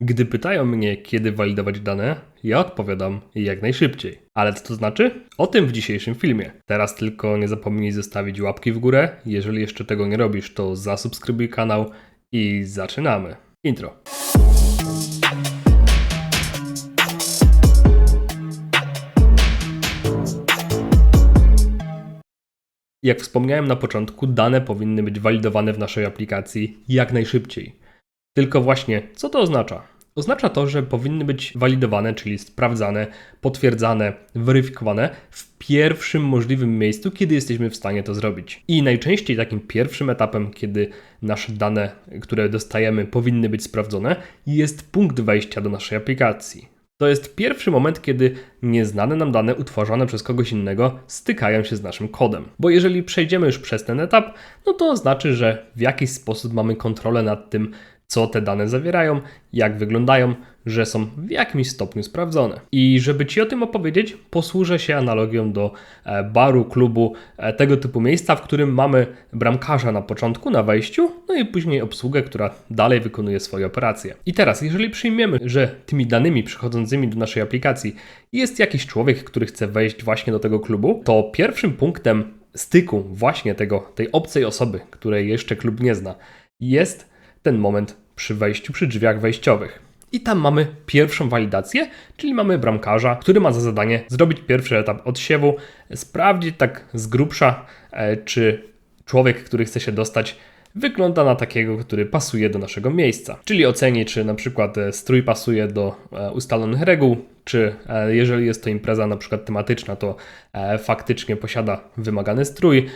Gdy pytają mnie, kiedy walidować dane, ja odpowiadam jak najszybciej. Ale co to znaczy? O tym w dzisiejszym filmie. Teraz tylko nie zapomnij zostawić łapki w górę. Jeżeli jeszcze tego nie robisz, to zasubskrybuj kanał i zaczynamy. Intro. Jak wspomniałem na początku, dane powinny być walidowane w naszej aplikacji jak najszybciej. Tylko właśnie, co to oznacza? Oznacza to, że powinny być walidowane, czyli sprawdzane, potwierdzane, weryfikowane w pierwszym możliwym miejscu, kiedy jesteśmy w stanie to zrobić. I najczęściej takim pierwszym etapem, kiedy nasze dane, które dostajemy, powinny być sprawdzone, jest punkt wejścia do naszej aplikacji. To jest pierwszy moment, kiedy nieznane nam dane utworzone przez kogoś innego stykają się z naszym kodem. Bo jeżeli przejdziemy już przez ten etap, no to znaczy, że w jakiś sposób mamy kontrolę nad tym, co te dane zawierają, jak wyglądają, że są w jakimś stopniu sprawdzone. I żeby Ci o tym opowiedzieć, posłużę się analogią do e, baru, klubu, e, tego typu miejsca, w którym mamy bramkarza na początku, na wejściu, no i później obsługę, która dalej wykonuje swoje operacje. I teraz, jeżeli przyjmiemy, że tymi danymi przychodzącymi do naszej aplikacji jest jakiś człowiek, który chce wejść właśnie do tego klubu, to pierwszym punktem styku właśnie tego, tej obcej osoby, której jeszcze klub nie zna, jest ten moment przy wejściu, przy drzwiach wejściowych. I tam mamy pierwszą walidację, czyli mamy bramkarza, który ma za zadanie zrobić pierwszy etap odsiewu, sprawdzić tak z grubsza, e, czy człowiek, który chce się dostać, wygląda na takiego, który pasuje do naszego miejsca. Czyli oceni, czy na przykład e, strój pasuje do e, ustalonych reguł, czy e, jeżeli jest to impreza na przykład tematyczna, to faktycznie posiada wymagany strój,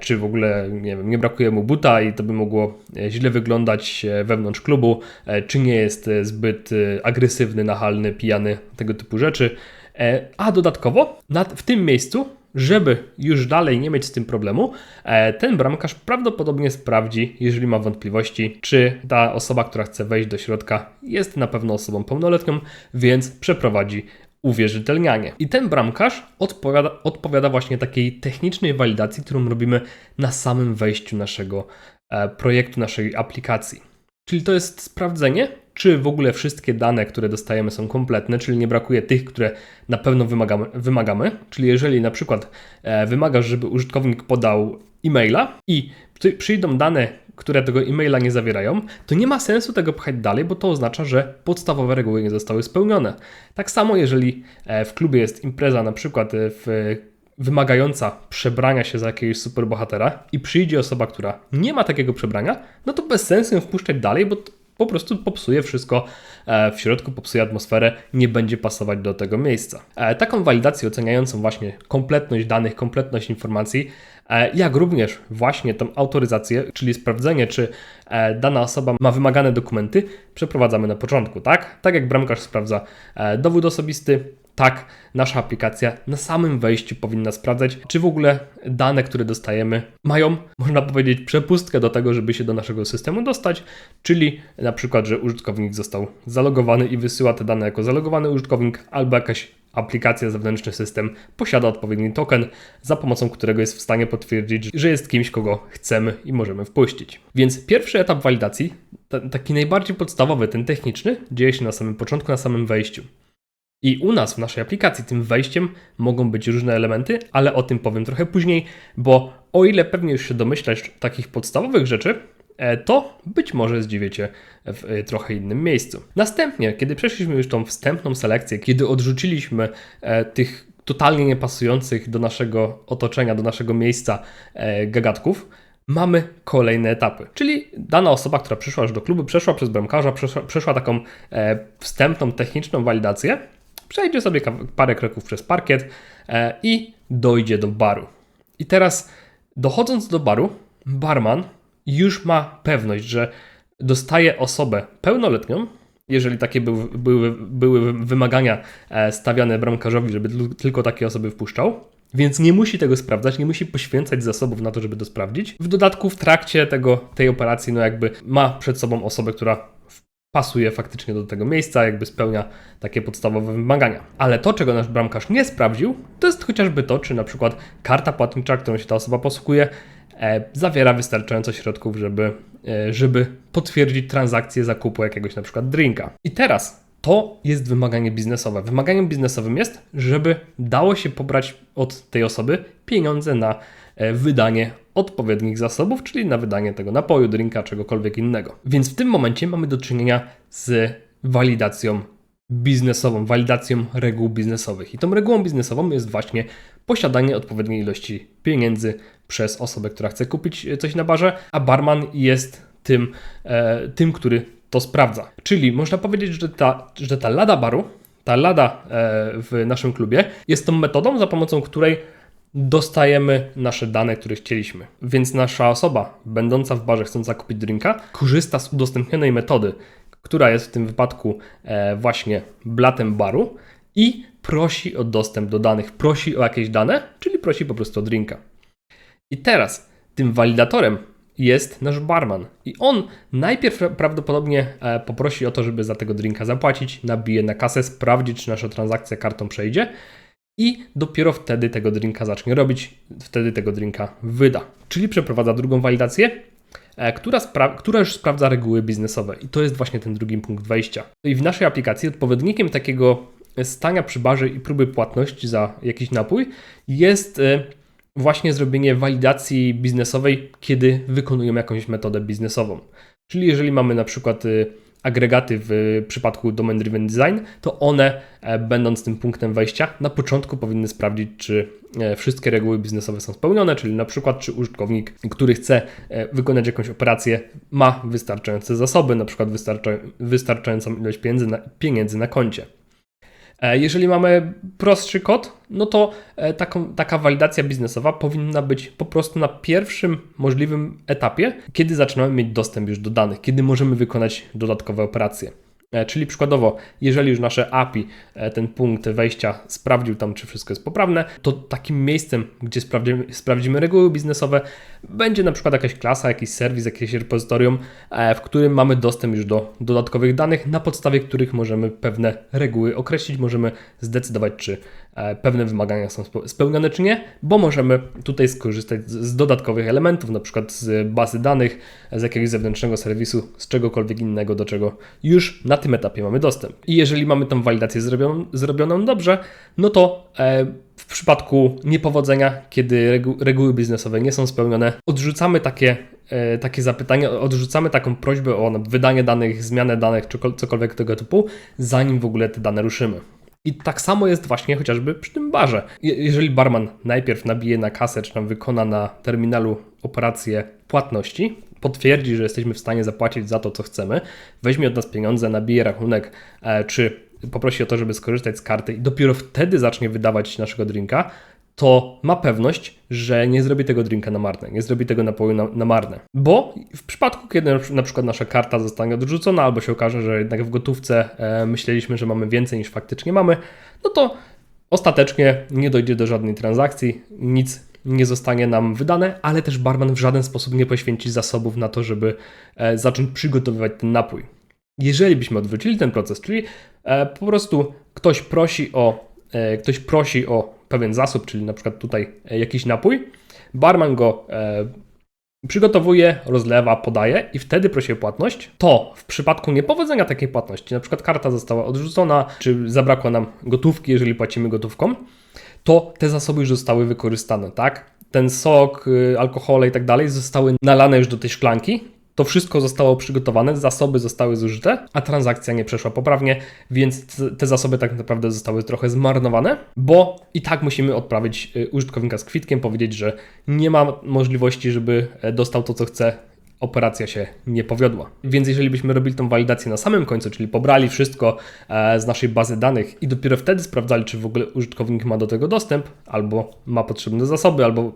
czy w ogóle nie, wiem, nie brakuje mu buta i to by mogło źle wyglądać wewnątrz klubu, czy nie jest zbyt agresywny, nachalny, pijany, tego typu rzeczy. A dodatkowo w tym miejscu żeby już dalej nie mieć z tym problemu, e, ten bramkarz prawdopodobnie sprawdzi, jeżeli ma wątpliwości, czy ta osoba, która chce wejść do środka, jest na pewno osobą pełnoletnią, więc przeprowadzi uwierzytelnianie. I ten bramkarz odpowiada, odpowiada właśnie takiej technicznej walidacji, którą robimy na samym wejściu naszego e, projektu, naszej aplikacji. Czyli to jest sprawdzenie, czy w ogóle wszystkie dane, które dostajemy są kompletne, czyli nie brakuje tych, które na pewno wymagamy. wymagamy. Czyli jeżeli na przykład e, wymagasz, żeby użytkownik podał e-maila i przyjdą dane, które tego e-maila nie zawierają, to nie ma sensu tego pchać dalej, bo to oznacza, że podstawowe reguły nie zostały spełnione. Tak samo, jeżeli e, w klubie jest impreza, na przykład e, w wymagająca przebrania się za jakiegoś superbohatera i przyjdzie osoba, która nie ma takiego przebrania, no to bez sensu ją wpuszczać dalej, bo po prostu popsuje wszystko e, w środku, popsuje atmosferę, nie będzie pasować do tego miejsca. E, taką walidację oceniającą właśnie kompletność danych, kompletność informacji, e, jak również właśnie tą autoryzację, czyli sprawdzenie, czy dana osoba ma wymagane dokumenty, przeprowadzamy na początku, tak? Tak jak bramkarz sprawdza dowód osobisty, tak nasza aplikacja na samym wejściu powinna sprawdzać, czy w ogóle dane, które dostajemy, mają, można powiedzieć, przepustkę do tego, żeby się do naszego systemu dostać, czyli na przykład, że użytkownik został zalogowany i wysyła te dane jako zalogowany użytkownik, albo jakaś aplikacja, zewnętrzny system posiada odpowiedni token, za pomocą którego jest w stanie potwierdzić, że jest kimś, kogo chcemy i możemy wpuścić. Więc pierwszy etap walidacji, taki najbardziej podstawowy, ten techniczny, dzieje się na samym początku, na samym wejściu. I u nas w naszej aplikacji tym wejściem mogą być różne elementy, ale o tym powiem trochę później, bo o ile pewnie już się domyślasz takich podstawowych rzeczy, e, to być może zdziwiecie w e, trochę innym miejscu. Następnie, kiedy przeszliśmy już tą wstępną selekcję, kiedy odrzuciliśmy e, tych totalnie niepasujących do naszego otoczenia, do naszego miejsca gagatków, mamy kolejne etapy. Czyli dana osoba, która przyszła już do klubu, przeszła przez bramkarza, przeszła, przeszła taką wstępną techniczną walidację, przejdzie sobie parę kroków przez parkiet e, i dojdzie do baru. I teraz, dochodząc do baru, barman już ma pewność, że dostaje osobę pełnoletnią, jeżeli takie były, były, były wymagania e, stawiane bramkarzowi, żeby tylko takie osoby wpuszczał. Więc nie musi tego sprawdzać, nie musi poświęcać zasobów na to, żeby to sprawdzić. W dodatku w trakcie tego, tej operacji, no jakby ma przed sobą osobę, która pasuje faktycznie do tego miejsca, jakby spełnia takie podstawowe wymagania. Ale to, czego nasz bramkarz nie sprawdził, to jest chociażby to, czy na przykład karta płatnicza, którą się ta osoba posługuje, e, zawiera wystarczająco środków, żeby, e, żeby potwierdzić transakcję zakupu jakiegoś na przykład drinka. I teraz to jest wymaganie biznesowe. Wymaganiem biznesowym jest, żeby dało się pobrać od tej osoby pieniądze na wydanie odpowiednich zasobów, czyli na wydanie tego napoju, drinka, czegokolwiek innego. Więc w tym momencie mamy do czynienia z walidacją biznesową, walidacją reguł biznesowych. I tą regułą biznesową jest właśnie posiadanie odpowiedniej ilości pieniędzy przez osobę, która chce kupić coś na barze, a barman jest tym, e, tym który to sprawdza. Czyli można powiedzieć, że ta, że ta lada baru, ta lada e, w naszym klubie jest tą metodą, za pomocą której dostajemy nasze dane, które chcieliśmy. Więc nasza osoba, będąca w barze, chcąca kupić drinka, korzysta z udostępnionej metody, która jest w tym wypadku e, właśnie blatem baru i prosi o dostęp do danych, prosi o jakieś dane, czyli prosi po prostu o drinka. I teraz tym walidatorem jest nasz barman. I on najpierw prawdopodobnie e, poprosi o to, żeby za tego drinka zapłacić, nabije na kasę, sprawdzi, czy nasza transakcja kartą przejdzie i dopiero wtedy tego drinka zacznie robić, wtedy tego drinka wyda. Czyli przeprowadza drugą walidację, e, która, która już sprawdza reguły biznesowe. I to jest właśnie ten drugi punkt wejścia. I w naszej aplikacji odpowiednikiem takiego stania przy barze i próby płatności za jakiś napój jest e, właśnie zrobienie walidacji biznesowej, kiedy wykonujemy jakąś metodę biznesową. Czyli jeżeli mamy na przykład y, agregaty w przypadku Domain Driven Design, to one, e, będąc tym punktem wejścia, na początku powinny sprawdzić, czy e, wszystkie reguły biznesowe są spełnione, czyli na przykład, czy użytkownik, który chce e, wykonać jakąś operację, ma wystarczające zasoby, na przykład wystarczającą ilość pieniędzy na, pieniędzy na koncie. E, jeżeli mamy prostszy kod, no to e, taką, taka walidacja biznesowa powinna być po prostu na pierwszym możliwym etapie, kiedy zaczynamy mieć dostęp już do danych, kiedy możemy wykonać dodatkowe operacje. E, czyli przykładowo, jeżeli już nasze API, e, ten punkt wejścia sprawdził tam, czy wszystko jest poprawne, to takim miejscem, gdzie sprawdzimy, sprawdzimy reguły biznesowe, będzie na przykład jakaś klasa, jakiś serwis, jakieś repozytorium, e, w którym mamy dostęp już do dodatkowych danych, na podstawie których możemy pewne reguły określić, możemy zdecydować, czy pewne wymagania są spełnione, czy nie, bo możemy tutaj skorzystać z dodatkowych elementów, na przykład z bazy danych, z jakiegoś zewnętrznego serwisu, z czegokolwiek innego, do czego już na tym etapie mamy dostęp. I jeżeli mamy tą walidację zrobioną, zrobioną dobrze, no to e, w przypadku niepowodzenia, kiedy regu reguły biznesowe nie są spełnione, odrzucamy takie, e, takie zapytanie, odrzucamy taką prośbę o wydanie danych, zmianę danych, czy cokolwiek tego typu, zanim w ogóle te dane ruszymy. I tak samo jest właśnie chociażby przy tym barze. Jeżeli barman najpierw nabije na kasę, czy tam wykona na terminalu operację płatności, potwierdzi, że jesteśmy w stanie zapłacić za to, co chcemy, weźmie od nas pieniądze, nabije rachunek, e, czy poprosi o to, żeby skorzystać z karty i dopiero wtedy zacznie wydawać naszego drinka, to ma pewność, że nie zrobi tego drinka na marne, nie zrobi tego napoju na, na marne. Bo w przypadku, kiedy na przykład nasza karta zostanie odrzucona, albo się okaże, że jednak w gotówce e, myśleliśmy, że mamy więcej niż faktycznie mamy, no to ostatecznie nie dojdzie do żadnej transakcji, nic nie zostanie nam wydane, ale też barman w żaden sposób nie poświęci zasobów na to, żeby e, zacząć przygotowywać ten napój. Jeżeli byśmy odwrócili ten proces, czyli e, po prostu ktoś prosi o, e, ktoś prosi o pewien zasób, czyli na przykład tutaj jakiś napój, barman go przygotowuje, rozlewa, podaje i wtedy prosi o płatność, to w przypadku niepowodzenia takiej płatności, na przykład karta została odrzucona, czy zabrakło nam gotówki, jeżeli płacimy gotówką, to te zasoby już zostały wykorzystane, tak? Ten sok, y, alkohole i tak dalej zostały nalane już do tej szklanki. To wszystko zostało przygotowane, zasoby zostały zużyte, a transakcja nie przeszła poprawnie, więc te zasoby tak naprawdę zostały trochę zmarnowane, bo i tak musimy odprawić y, użytkownika z kwitkiem, powiedzieć, że nie ma możliwości, żeby e, dostał to, co chce, operacja się nie powiodła. Więc jeżeli byśmy robili tą walidację na samym końcu, czyli pobrali wszystko e, z naszej bazy danych i dopiero wtedy sprawdzali, czy w ogóle użytkownik ma do tego dostęp, albo ma potrzebne zasoby, albo,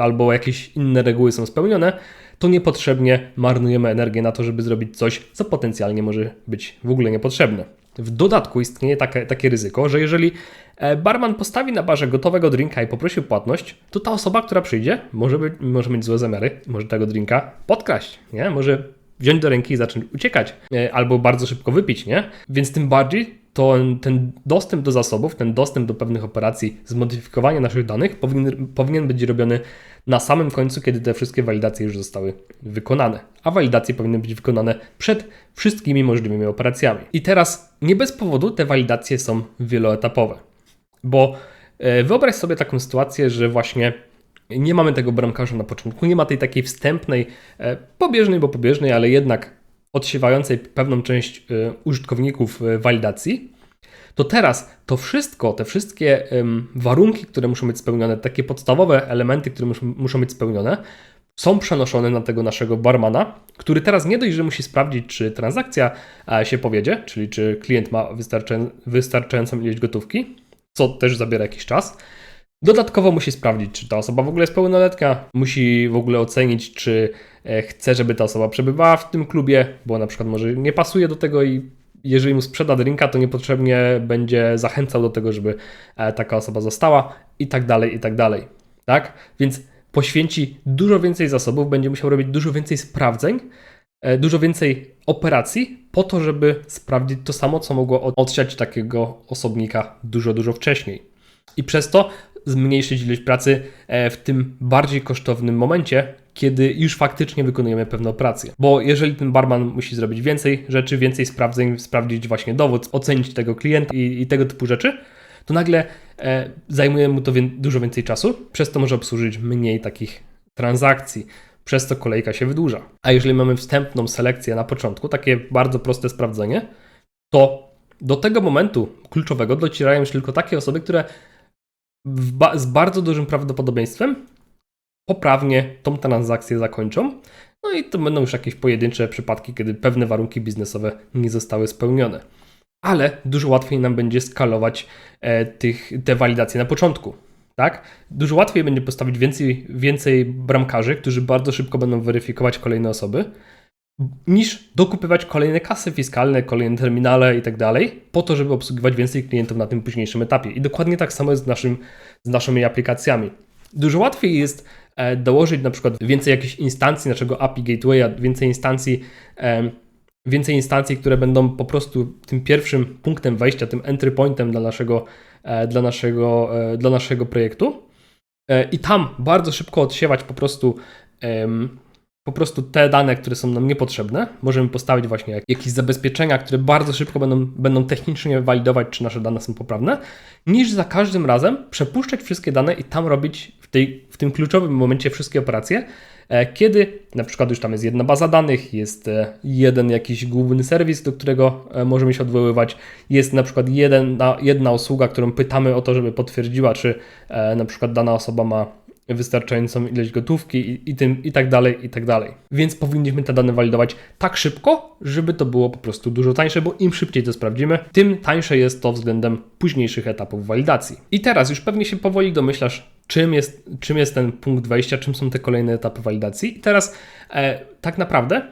albo jakieś inne reguły są spełnione, to niepotrzebnie marnujemy energię na to, żeby zrobić coś, co potencjalnie może być w ogóle niepotrzebne. W dodatku istnieje takie, takie ryzyko, że jeżeli e, barman postawi na barze gotowego drinka i poprosi płatność, to ta osoba, która przyjdzie, może, być, może mieć złe zamiary, może tego drinka podkraść, nie? Może wziąć do ręki i zacząć uciekać, e, albo bardzo szybko wypić, nie? Więc tym bardziej to ten dostęp do zasobów, ten dostęp do pewnych operacji, zmodyfikowanie naszych danych powinien, powinien być robiony na samym końcu, kiedy te wszystkie walidacje już zostały wykonane. A walidacje powinny być wykonane przed wszystkimi możliwymi operacjami. I teraz nie bez powodu te walidacje są wieloetapowe, bo e, wyobraź sobie taką sytuację, że właśnie nie mamy tego bramkarza na początku, nie ma tej takiej wstępnej, e, pobieżnej, bo pobieżnej, ale jednak odsiewającej pewną część e, użytkowników walidacji to teraz to wszystko, te wszystkie warunki, które muszą być spełnione, takie podstawowe elementy, które muszą, być spełnione, są przenoszone na tego naszego barmana, który teraz nie dość, że musi sprawdzić, czy transakcja e, się powiedzie, czyli czy klient ma wystarczającą ilość gotówki, co też zabiera jakiś czas. Dodatkowo musi sprawdzić, czy ta osoba w ogóle jest pełnoletnia, musi w ogóle ocenić, czy e, chce, żeby ta osoba przebywała w tym klubie, bo na przykład może nie pasuje do tego i jeżeli mu sprzeda drinka, to niepotrzebnie będzie zachęcał do tego, żeby e, taka osoba została i tak dalej, i tak dalej. Tak? Więc poświęci dużo więcej zasobów, będzie musiał robić dużo więcej sprawdzeń, e, dużo więcej operacji po to, żeby sprawdzić to samo, co mogło odsiać takiego osobnika dużo, dużo wcześniej. I przez to zmniejszyć ilość pracy e, w tym bardziej kosztownym momencie, kiedy już faktycznie wykonujemy pewne operacje. Bo jeżeli ten barman musi zrobić więcej rzeczy, więcej sprawdzeń, sprawdzić właśnie dowód, ocenić tego klienta i, i tego typu rzeczy, to nagle e, zajmuje mu to wie, dużo więcej czasu, przez to może obsłużyć mniej takich transakcji. Przez to kolejka się wydłuża. A jeżeli mamy wstępną selekcję na początku, takie bardzo proste sprawdzenie, to do tego momentu kluczowego docierają już tylko takie osoby, które ba z bardzo dużym prawdopodobieństwem poprawnie tą transakcję zakończą. No i to będą już jakieś pojedyncze przypadki, kiedy pewne warunki biznesowe nie zostały spełnione. Ale dużo łatwiej nam będzie skalować e, tych, te walidacje na początku. Tak? Dużo łatwiej będzie postawić więcej, więcej bramkarzy, którzy bardzo szybko będą weryfikować kolejne osoby, niż dokupywać kolejne kasy fiskalne, kolejne terminale i tak dalej, po to, żeby obsługiwać więcej klientów na tym późniejszym etapie. I dokładnie tak samo jest z, naszym, z naszymi aplikacjami. Dużo łatwiej jest e, dołożyć na przykład więcej jakichś instancji naszego API Gatewaya, więcej instancji, więcej instancji, które będą po prostu tym pierwszym punktem wejścia, tym entry pointem dla naszego, e, dla naszego, e, dla naszego projektu. I tam bardzo szybko odsiewać po prostu po prostu te dane, które są nam niepotrzebne, możemy postawić właśnie jakieś zabezpieczenia, które bardzo szybko będą, będą technicznie walidować, czy nasze dane są poprawne, niż za każdym razem przepuszczać wszystkie dane i tam robić w, tej, w tym kluczowym momencie wszystkie operacje, e, kiedy na przykład już tam jest jedna baza danych, jest e, jeden jakiś główny serwis, do którego e, możemy się odwoływać, jest na przykład jedna, jedna usługa, którą pytamy o to, żeby potwierdziła, czy na przykład dana osoba ma wystarczającą ilość gotówki i, i, tym, i tak dalej, i tak dalej. Więc powinniśmy te dane walidować tak szybko, żeby to było po prostu dużo tańsze, bo im szybciej to sprawdzimy, tym tańsze jest to względem późniejszych etapów walidacji. I teraz już pewnie się powoli domyślasz, czym jest, czym jest ten punkt wejścia, czym są te kolejne etapy walidacji. I teraz e, tak naprawdę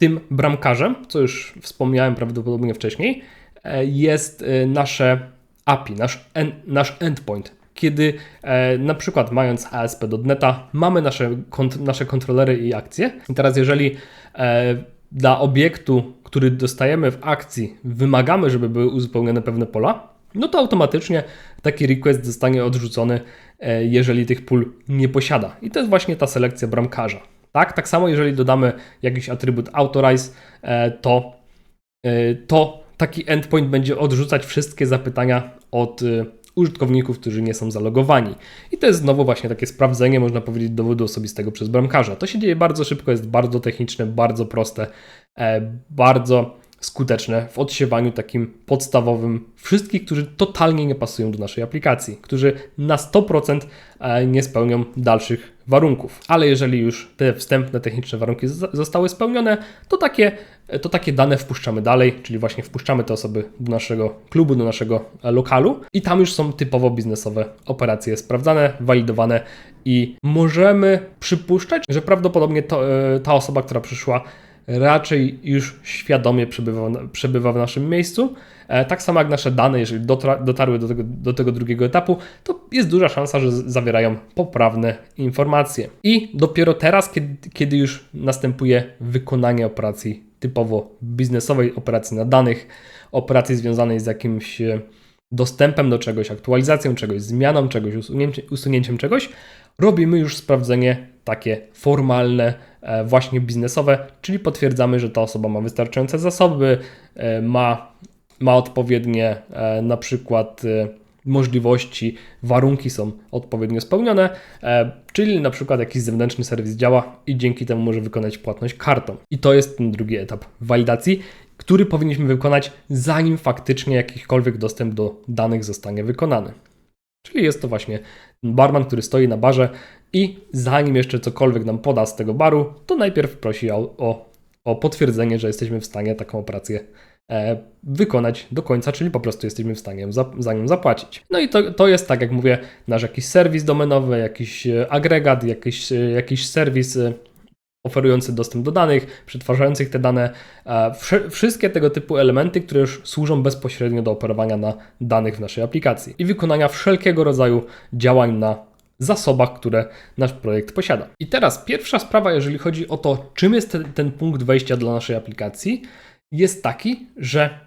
tym bramkarzem, co już wspomniałem prawdopodobnie wcześniej, e, jest e, nasze API, nasz, en, nasz endpoint kiedy e, na przykład mając ASP.NETA mamy nasze, kont nasze kontrolery i akcje. I teraz jeżeli e, dla obiektu, który dostajemy w akcji, wymagamy, żeby były uzupełnione pewne pola, no to automatycznie taki request zostanie odrzucony, e, jeżeli tych pól nie posiada. I to jest właśnie ta selekcja bramkarza. Tak, tak samo jeżeli dodamy jakiś atrybut authorize, e, to, e, to taki endpoint będzie odrzucać wszystkie zapytania od e, użytkowników, którzy nie są zalogowani. I to jest znowu właśnie takie sprawdzenie, można powiedzieć, dowodu osobistego przez bramkarza. To się dzieje bardzo szybko, jest bardzo techniczne, bardzo proste, e, bardzo skuteczne w odsiewaniu takim podstawowym wszystkich, którzy totalnie nie pasują do naszej aplikacji, którzy na 100% e, nie spełnią dalszych warunków. Ale jeżeli już te wstępne techniczne warunki zostały spełnione, to takie, to takie dane wpuszczamy dalej, czyli właśnie wpuszczamy te osoby do naszego klubu, do naszego e, lokalu i tam już są typowo biznesowe operacje sprawdzane, walidowane i możemy przypuszczać, że prawdopodobnie to, e, ta osoba, która przyszła, raczej już świadomie przebywa, przebywa w naszym miejscu. E, tak samo jak nasze dane, jeżeli dotarły do tego, do tego drugiego etapu, to jest duża szansa, że zawierają poprawne informacje. I dopiero teraz, kiedy, kiedy już następuje wykonanie operacji typowo biznesowej, operacji na danych, operacji związanej z jakimś e, dostępem do czegoś, aktualizacją czegoś, zmianą czegoś, usunięciem, usunięciem czegoś, robimy już sprawdzenie takie formalne, e, właśnie biznesowe, czyli potwierdzamy, że ta osoba ma wystarczające zasoby, e, ma, ma odpowiednie e, na przykład możliwości, warunki są odpowiednio spełnione, czyli na przykład jakiś zewnętrzny serwis działa i dzięki temu może wykonać płatność kartą. I to jest ten drugi etap walidacji, który powinniśmy wykonać zanim faktycznie jakikolwiek dostęp do danych zostanie wykonany. Czyli jest to właśnie barman, który stoi na barze i zanim jeszcze cokolwiek nam poda z tego baru, to najpierw prosi o, o, o potwierdzenie, że jesteśmy w stanie taką operację e, wykonać do końca, czyli po prostu jesteśmy w stanie za, za nią zapłacić. No i to, to jest, tak jak mówię, nasz jakiś serwis domenowy, jakiś e, agregat, jakiś, e, jakiś serwis e, oferujący dostęp do danych, przetwarzających te dane, wszystkie tego typu elementy, które już służą bezpośrednio do operowania na danych w naszej aplikacji i wykonania wszelkiego rodzaju działań na zasobach, które nasz projekt posiada. I teraz pierwsza sprawa, jeżeli chodzi o to, czym jest ten, ten punkt wejścia dla naszej aplikacji, jest taki, że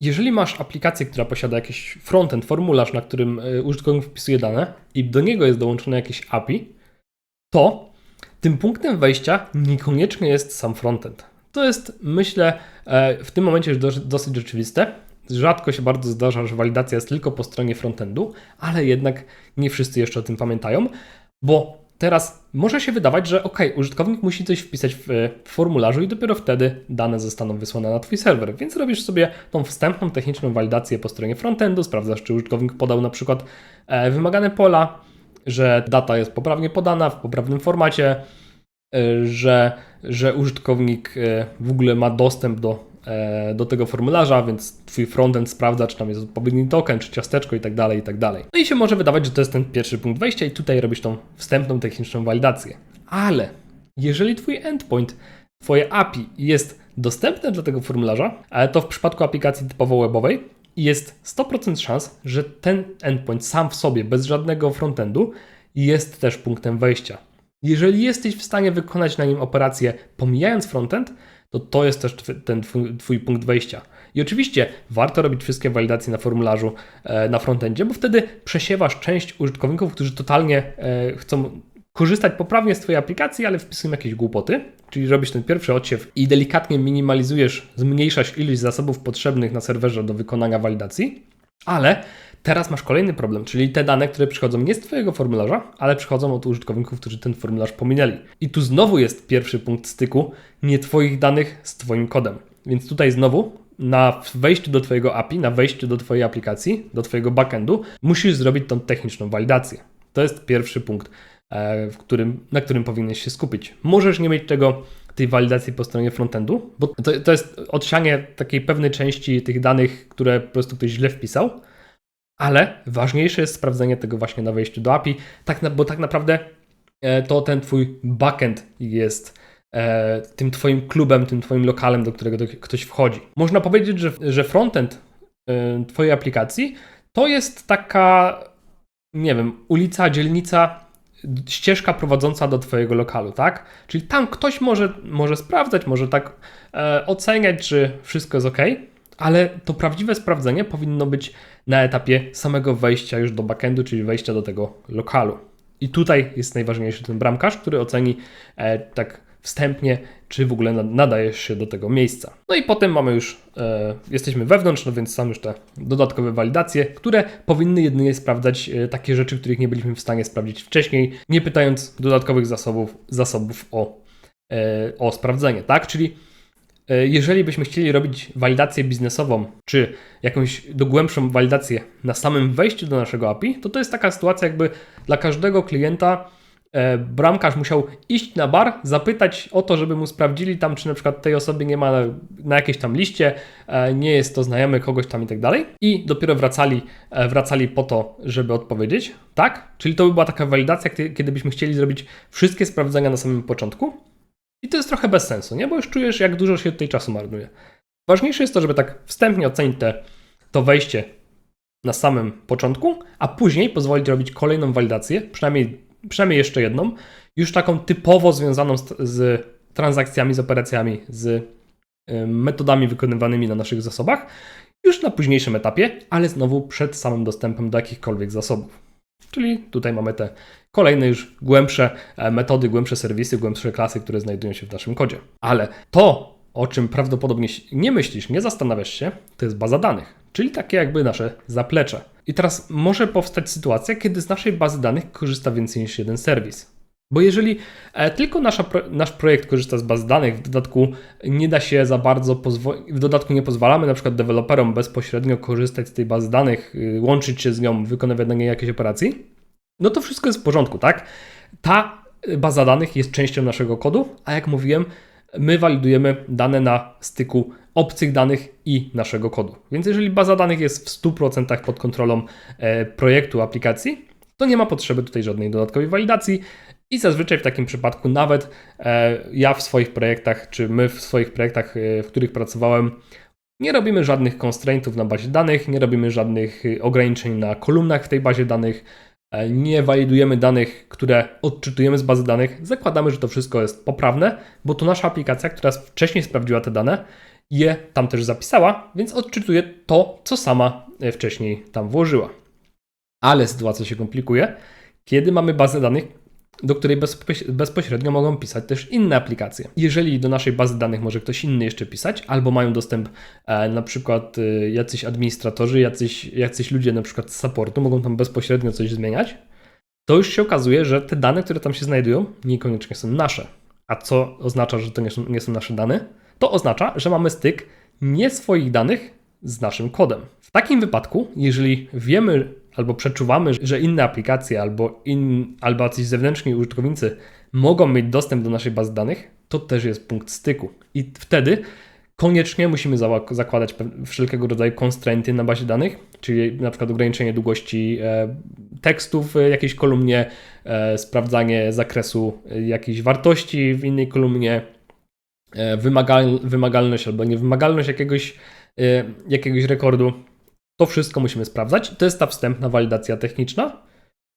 jeżeli masz aplikację, która posiada jakiś frontend, formularz, na którym y, użytkownik wpisuje dane i do niego jest dołączone jakieś API, to tym punktem wejścia niekoniecznie jest sam frontend. To jest, myślę, e, w tym momencie już dos- dosyć rzeczywiste. Rzadko się bardzo zdarza, że walidacja jest tylko po stronie frontendu, ale jednak nie wszyscy jeszcze o tym pamiętają, bo teraz może się wydawać, że ok, użytkownik musi coś wpisać w, formularzu i dopiero wtedy dane zostaną wysłane na Twój serwer. Więc robisz sobie tą wstępną techniczną walidację po stronie frontendu, sprawdzasz, czy użytkownik podał na przykład e, wymagane pola, że data jest poprawnie podana, w poprawnym formacie, e, że, że użytkownik e, w ogóle ma dostęp do, do tego formularza, więc Twój frontend sprawdza, czy tam jest odpowiedni token, czy ciasteczko i tak dalej, i tak dalej. No i się może wydawać, że to jest ten pierwszy punkt wejścia i tutaj robisz tą wstępną techniczną walidację. Ale jeżeli Twój endpoint, Twoje API jest dostępne dla tego formularza, ale to w przypadku aplikacji typowo webowej jest 100% szans, że ten endpoint sam w sobie, bez żadnego frontendu, jest też punktem wejścia. Jeżeli jesteś w stanie wykonać na nim operację pomijając frontend, to to jest też ten twój, twój punkt wejścia. I oczywiście warto robić wszystkie walidacje na formularzu e, na frontendzie, bo wtedy przesiewasz część użytkowników, którzy totalnie e, chcą korzystać poprawnie z Twojej aplikacji, ale wpisują jakieś głupoty, czyli robisz ten pierwszy odsiew i delikatnie minimalizujesz, zmniejszasz ilość zasobów potrzebnych na serwerze do wykonania walidacji, ale teraz masz kolejny problem, czyli te dane, które przychodzą nie z Twojego formularza, ale przychodzą od użytkowników, którzy ten formularz pominęli. I tu znowu jest pierwszy punkt styku nie Twoich danych z Twoim kodem. Więc tutaj znowu na wejściu do Twojego API, na wejściu do Twojej aplikacji, do Twojego backendu, musisz zrobić tą techniczną walidację. To jest pierwszy punkt, e, którym, na którym powinieneś się skupić. Możesz nie mieć tego, tej walidacji po stronie frontendu, bo to, to jest odsianie takiej pewnej części tych danych, które po prostu ktoś źle wpisał, ale ważniejsze jest sprawdzenie tego właśnie na wejściu do API, tak bo tak naprawdę e, to ten Twój backend jest e, tym Twoim klubem, tym Twoim lokalem, do którego ktoś wchodzi. Można powiedzieć, że, że frontend e, Twojej aplikacji to jest taka, nie wiem, ulica, dzielnica, ścieżka prowadząca do Twojego lokalu, tak? Czyli tam ktoś może, może sprawdzać, może tak e, oceniać, czy wszystko jest ok, ale to prawdziwe sprawdzenie powinno być na etapie samego wejścia już do backendu, czyli wejścia do tego lokalu. I tutaj jest najważniejszy ten bramkarz, który oceni e, tak wstępnie, czy w ogóle nadajesz się do tego miejsca. No i potem mamy już, e, jesteśmy wewnątrz, no więc są już te dodatkowe walidacje, które powinny jedynie sprawdzać e, takie rzeczy, których nie byliśmy w stanie sprawdzić wcześniej, nie pytając dodatkowych zasobów, zasobów o, e, o sprawdzenie, tak? Czyli jeżeli byśmy chcieli robić walidację biznesową, czy jakąś dogłębszą walidację na samym wejściu do naszego API, to to jest taka sytuacja, jakby dla każdego klienta e, bramkarz musiał iść na bar, zapytać o to, żeby mu sprawdzili tam, czy na przykład tej osoby nie ma na, jakiejś tam liście, e, nie jest to znajomy kogoś tam i tak dalej. I dopiero wracali, e, wracali po to, żeby odpowiedzieć, tak? Czyli to by była taka walidacja, kiedy byśmy chcieli zrobić wszystkie sprawdzenia na samym początku. I to jest trochę bez sensu, nie? Bo już czujesz, jak dużo się tutaj czasu marnuje. Ważniejsze jest to, żeby tak wstępnie ocenić te, to wejście na samym początku, a później pozwolić robić kolejną walidację, przynajmniej, przynajmniej jeszcze jedną, już taką typowo związaną z, z transakcjami, z operacjami, z y, metodami wykonywanymi na naszych zasobach, już na późniejszym etapie, ale znowu przed samym dostępem do jakichkolwiek zasobów. Czyli tutaj mamy te kolejne już głębsze e, metody, głębsze serwisy, głębsze klasy, które znajdują się w naszym kodzie. Ale to, o czym prawdopodobnie nie myślisz, nie zastanawiasz się, to jest baza danych, czyli takie jakby nasze zaplecze. I teraz może powstać sytuacja, kiedy z naszej bazy danych korzysta więcej niż jeden serwis. Bo jeżeli e, tylko nasza, nasz projekt korzysta z baz danych, w dodatku nie da się za bardzo, w dodatku nie pozwalamy na przykład deweloperom bezpośrednio korzystać z tej bazy danych, y, łączyć się z nią, wykonywać na niej jakieś operacji, no to wszystko jest w porządku, tak? Ta baza danych jest częścią naszego kodu, a jak mówiłem, my walidujemy dane na styku obcych danych i naszego kodu. Więc jeżeli baza danych jest w 100% pod kontrolą e, projektu aplikacji, to nie ma potrzeby tutaj żadnej dodatkowej walidacji. I zazwyczaj w takim przypadku nawet e, ja w swoich projektach, czy my w swoich projektach, e, w których pracowałem, nie robimy żadnych constraintów na bazie danych, nie robimy żadnych ograniczeń na kolumnach w tej bazie danych, nie walidujemy danych, które odczytujemy z bazy danych. Zakładamy, że to wszystko jest poprawne, bo to nasza aplikacja, która wcześniej sprawdziła te dane, je tam też zapisała, więc odczytuje to, co sama wcześniej tam włożyła. Ale sytuacja się komplikuje, kiedy mamy bazę danych, do której bezpośrednio mogą pisać też inne aplikacje. Jeżeli do naszej bazy danych może ktoś inny jeszcze pisać, albo mają dostęp e, na przykład e, jacyś administratorzy, jacyś, jacyś ludzie na przykład z supportu, mogą tam bezpośrednio coś zmieniać, to już się okazuje, że te dane, które tam się znajdują, niekoniecznie są nasze. A co oznacza, że to nie są, nie są nasze dane? To oznacza, że mamy styk nie swoich danych z naszym kodem. W takim wypadku, jeżeli wiemy albo przeczuwamy, że inne aplikacje albo, in, albo jacyś zewnętrzni użytkownicy mogą mieć dostęp do naszej bazy danych, to też jest punkt styku. I wtedy koniecznie musimy zakładać wszelkiego rodzaju constrainty na bazie danych, czyli na przykład ograniczenie długości e, tekstów w jakiejś kolumnie, e, sprawdzanie zakresu e, jakiejś wartości w innej kolumnie, wymagal, wymagalność albo niewymagalność jakiegoś, jakiegoś rekordu. To wszystko musimy sprawdzać. To jest ta wstępna walidacja techniczna,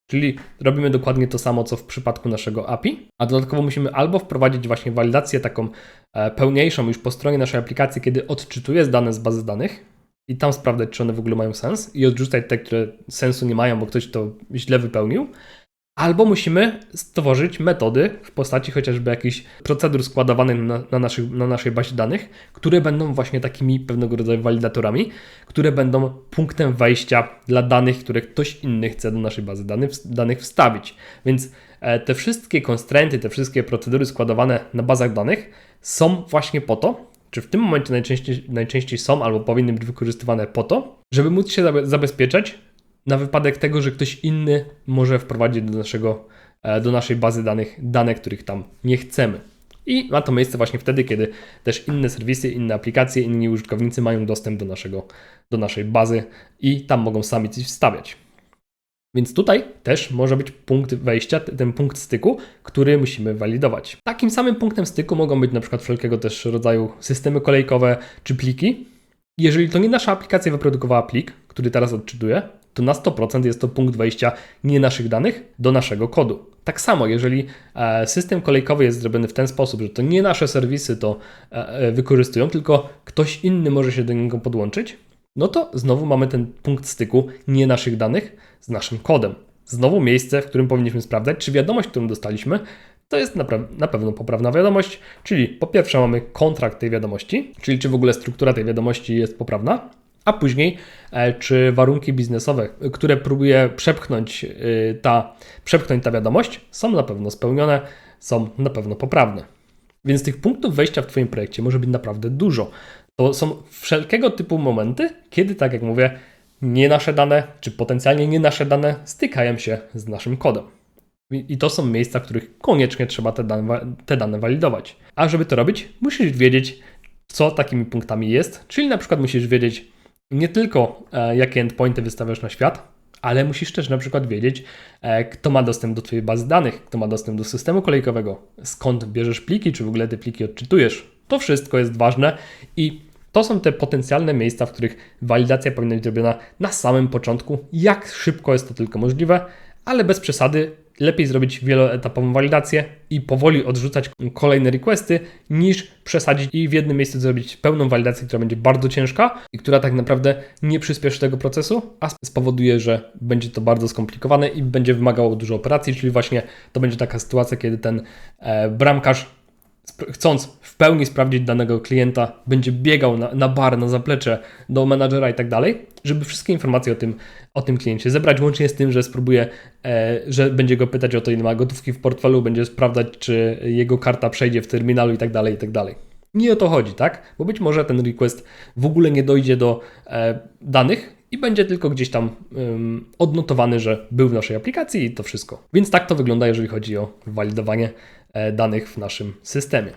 czyli robimy dokładnie to samo, co w przypadku naszego API, a dodatkowo musimy albo wprowadzić właśnie walidację taką e, pełniejszą już po stronie naszej aplikacji, kiedy odczytuje dane z bazy danych i tam sprawdzać, czy one w ogóle mają sens i odrzucać te, które sensu nie mają, bo ktoś to źle wypełnił, Albo musimy stworzyć metody w postaci chociażby jakichś procedur składowanych na, na, naszych, na naszej bazie danych, które będą właśnie takimi pewnego rodzaju walidatorami, które będą punktem wejścia dla danych, które ktoś inny chce do naszej bazy danych, danych wstawić. Więc e, te wszystkie constrainty, te wszystkie procedury składowane na bazach danych są właśnie po to, czy w tym momencie najczęściej, najczęściej są albo powinny być wykorzystywane po to, żeby móc się zabezpieczać na wypadek tego, że ktoś inny może wprowadzić do, naszego, e, do naszej bazy danych dane, których tam nie chcemy. I ma to miejsce właśnie wtedy, kiedy też inne serwisy, inne aplikacje, inni użytkownicy mają dostęp do, naszego, do naszej bazy i tam mogą sami coś wstawiać. Więc tutaj też może być punkt wejścia, ten punkt styku, który musimy walidować. Takim samym punktem styku mogą być na przykład wszelkiego też rodzaju systemy kolejkowe czy pliki. Jeżeli to nie nasza aplikacja wyprodukowała plik, który teraz odczytuje, to na 100% jest to punkt wejścia nie naszych danych do naszego kodu. Tak samo, jeżeli e, system kolejkowy jest zrobiony w ten sposób, że to nie nasze serwisy to e, e, wykorzystują, tylko ktoś inny może się do niego podłączyć, no to znowu mamy ten punkt styku nie naszych danych z naszym kodem. Znowu miejsce, w którym powinniśmy sprawdzać, czy wiadomość, którą dostaliśmy, to jest na, na pewno poprawna wiadomość, czyli po pierwsze mamy kontrakt tej wiadomości, czyli czy w ogóle struktura tej wiadomości jest poprawna, a później e, czy warunki biznesowe, które próbuje przepchnąć e, ta, przepchnąć ta wiadomość, są na pewno spełnione, są na pewno poprawne. Więc tych punktów wejścia w Twoim projekcie może być naprawdę dużo. To są wszelkiego typu momenty, kiedy, tak jak mówię, nie nasze dane, czy potencjalnie nie nasze dane stykają się z naszym kodem. I to są miejsca, w których koniecznie trzeba te dane, te dane walidować. A żeby to robić, musisz wiedzieć, co takimi punktami jest, czyli na przykład musisz wiedzieć, nie tylko e, jakie endpointy wystawiasz na świat, ale musisz też na przykład wiedzieć, e, kto ma dostęp do Twojej bazy danych, kto ma dostęp do systemu kolejkowego, skąd bierzesz pliki, czy w ogóle te pliki odczytujesz. To wszystko jest ważne i to są te potencjalne miejsca, w których walidacja powinna być zrobiona na samym początku, jak szybko jest to tylko możliwe, ale bez przesady lepiej zrobić wieloetapową walidację i powoli odrzucać kolejne requesty, niż przesadzić i w jednym miejscu zrobić pełną walidację, która będzie bardzo ciężka i która tak naprawdę nie przyspieszy tego procesu, a spowoduje, że będzie to bardzo skomplikowane i będzie wymagało dużo operacji, czyli właśnie to będzie taka sytuacja, kiedy ten e, bramkarz chcąc w pełni sprawdzić danego klienta, będzie biegał na, na bar, na zaplecze do menadżera i tak dalej, żeby wszystkie informacje o tym, o tym kliencie zebrać, łącznie z tym, że spróbuje, e, że będzie go pytać o to, ile ma gotówki w portfelu, będzie sprawdzać, czy jego karta przejdzie w terminalu i tak dalej, i tak dalej. Nie o to chodzi, tak? Bo być może ten request w ogóle nie dojdzie do e, danych i będzie tylko gdzieś tam odnotowany, że był w naszej aplikacji i to wszystko. Więc tak to wygląda, jeżeli chodzi o walidowanie danych w naszym systemie.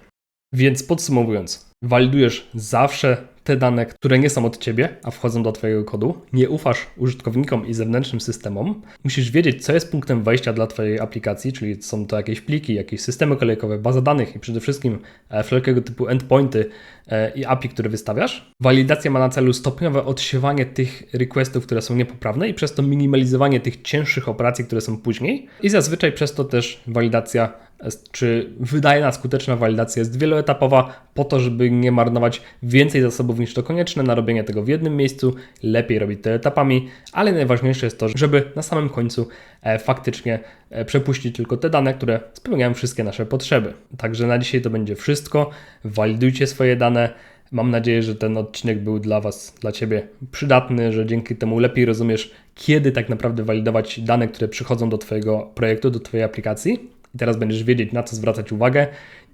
Więc podsumowując, walidujesz zawsze te dane, które nie są od ciebie, a wchodzą do Twojego kodu. Nie ufasz użytkownikom i zewnętrznym systemom. Musisz wiedzieć, co jest punktem wejścia dla Twojej aplikacji, czyli są to jakieś pliki, jakieś systemy kolejkowe, baza danych i przede wszystkim e, wszelkiego typu endpointy e, i API, które wystawiasz. Walidacja ma na celu stopniowe odsiewanie tych requestów, które są niepoprawne i przez to minimalizowanie tych cięższych operacji, które są później. I zazwyczaj przez to też walidacja czy wydajna, skuteczna walidacja jest wieloetapowa, po to, żeby nie marnować więcej zasobów niż to konieczne na robienie tego w jednym miejscu, lepiej robić to etapami, ale najważniejsze jest to, żeby na samym końcu e, faktycznie e, przepuścić tylko te dane, które spełniają wszystkie nasze potrzeby. Także na dzisiaj to będzie wszystko. Walidujcie swoje dane. Mam nadzieję, że ten odcinek był dla Was, dla Ciebie przydatny, że dzięki temu lepiej rozumiesz, kiedy tak naprawdę walidować dane, które przychodzą do Twojego projektu, do Twojej aplikacji. I teraz będziesz wiedzieć, na co zwracać uwagę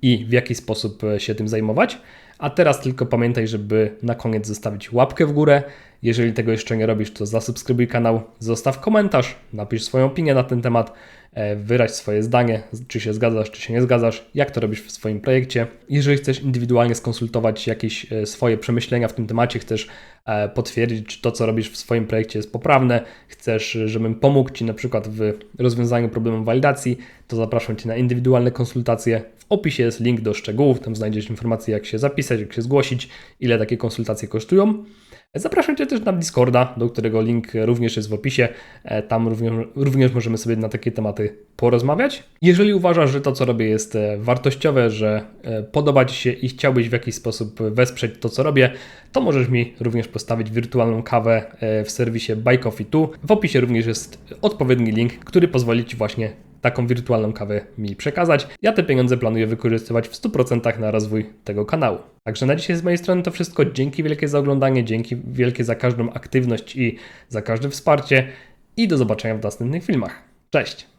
i w jaki sposób e, się tym zajmować. A teraz tylko pamiętaj, żeby na koniec zostawić łapkę w górę. Jeżeli tego jeszcze nie robisz, to zasubskrybuj kanał, zostaw komentarz, napisz swoją opinię na ten temat. E, wyraź swoje zdanie, czy się zgadzasz, czy się nie zgadzasz, jak to robisz w swoim projekcie. Jeżeli chcesz indywidualnie skonsultować jakieś e, swoje przemyślenia w tym temacie, chcesz e, potwierdzić, czy to, co robisz w swoim projekcie jest poprawne, chcesz, żebym pomógł Ci na przykład w rozwiązaniu problemu walidacji, to zapraszam Cię na indywidualne konsultacje. W opisie jest link do szczegółów, tam znajdziesz informacje, jak się zapisać, jak się zgłosić, ile takie konsultacje kosztują. Zapraszam Cię też na Discorda, do którego link również jest w opisie. E, tam również, również możemy sobie na takie tematy porozmawiać. Jeżeli uważasz, że to, co robię, jest e, wartościowe, że e, podoba Ci się i chciałbyś w jakiś sposób wesprzeć to, co robię, to możesz mi również postawić wirtualną kawę w serwisie Buy Coffee 2. W opisie również jest odpowiedni link, który pozwoli Ci właśnie taką wirtualną kawę mi przekazać. Ja te pieniądze planuję wykorzystywać w 100% na rozwój tego kanału. Także na dzisiaj z mojej strony to wszystko. Dzięki wielkie za oglądanie, dzięki wielkie za każdą aktywność i za każde wsparcie i do zobaczenia w następnych filmach. Cześć!